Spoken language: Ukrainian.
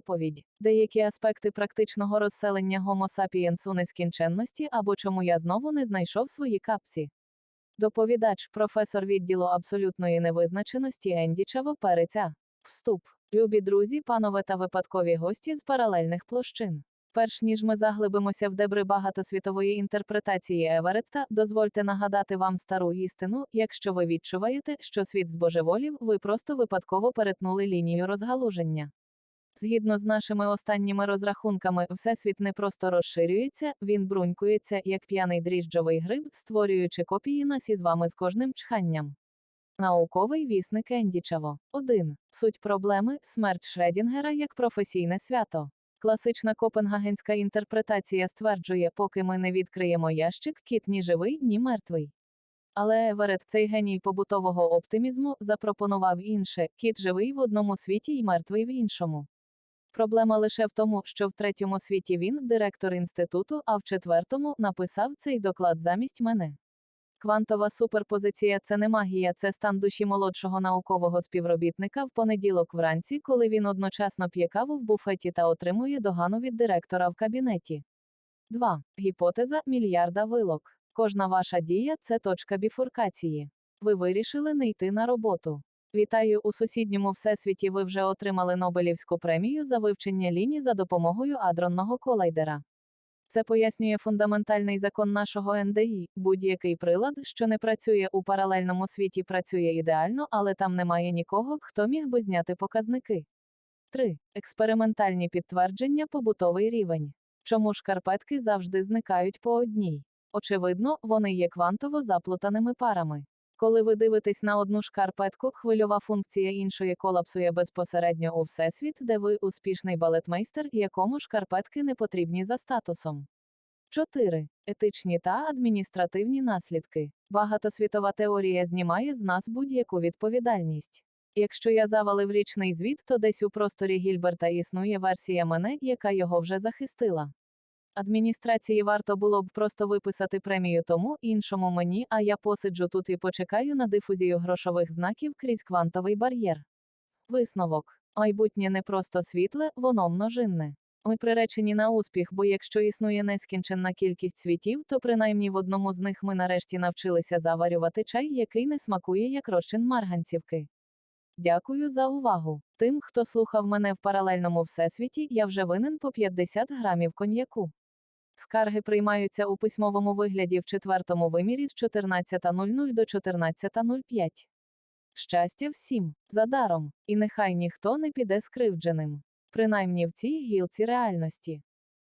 доповідь, деякі аспекти практичного розселення Homo sapiens у нескінченності або чому я знову не знайшов свої капці. Доповідач, професор відділу абсолютної невизначеності Енді Чаво Переця. Вступ. Любі друзі, панове та випадкові гості з паралельних площин. Перш ніж ми заглибимося в дебри багатосвітової інтерпретації Еверетта, дозвольте нагадати вам стару істину, якщо ви відчуваєте, що світ збожеволів, ви просто випадково перетнули лінію розгалуження. Згідно з нашими останніми розрахунками, Всесвіт не просто розширюється, він брунькується, як п'яний дріжджовий гриб, створюючи копії нас із вами з кожним чханням. Науковий вісник Ендічаво. 1. Суть проблеми смерть Шредінгера як професійне свято. Класична копенгагенська інтерпретація стверджує, поки ми не відкриємо ящик, кіт ні живий, ні мертвий. Але Еверет, цей геній побутового оптимізму, запропонував інше кіт живий в одному світі і мертвий в іншому. Проблема лише в тому, що в третьому світі він директор інституту, а в четвертому написав цей доклад замість мене. Квантова суперпозиція це не магія, це стан душі молодшого наукового співробітника в понеділок вранці, коли він одночасно п'є каву в буфеті та отримує догану від директора в кабінеті. 2. Гіпотеза мільярда вилок. Кожна ваша дія це точка біфуркації. Ви вирішили не йти на роботу. Вітаю у сусідньому всесвіті. Ви вже отримали Нобелівську премію за вивчення ліній за допомогою адронного колайдера. Це пояснює фундаментальний закон нашого НДІ. Будь-який прилад, що не працює у паралельному світі, працює ідеально, але там немає нікого, хто міг би зняти показники. 3. Експериментальні підтвердження побутовий рівень. Чому шкарпетки завжди зникають по одній? Очевидно, вони є квантово заплутаними парами. Коли ви дивитесь на одну шкарпетку, хвильова функція іншої колапсує безпосередньо у всесвіт, де ви успішний балетмейстер, якому шкарпетки не потрібні за статусом. 4. Етичні та адміністративні наслідки. Багатосвітова теорія знімає з нас будь-яку відповідальність. Якщо я завалив річний звіт, то десь у просторі Гільберта існує версія мене, яка його вже захистила. Адміністрації варто було б просто виписати премію тому іншому мені, а я посиджу тут і почекаю на дифузію грошових знаків крізь квантовий бар'єр. Висновок. Майбутнє не просто світле, воно множинне. Ми приречені на успіх, бо якщо існує нескінченна кількість світів, то принаймні в одному з них ми нарешті навчилися заварювати чай, який не смакує як розчин марганцівки. Дякую за увагу. Тим, хто слухав мене в паралельному всесвіті, я вже винен по 50 грамів коньяку. Скарги приймаються у письмовому вигляді в четвертому вимірі з 14.00 до 14.05. Щастя всім, за даром, і нехай ніхто не піде скривдженим. Принаймні в цій гілці реальності.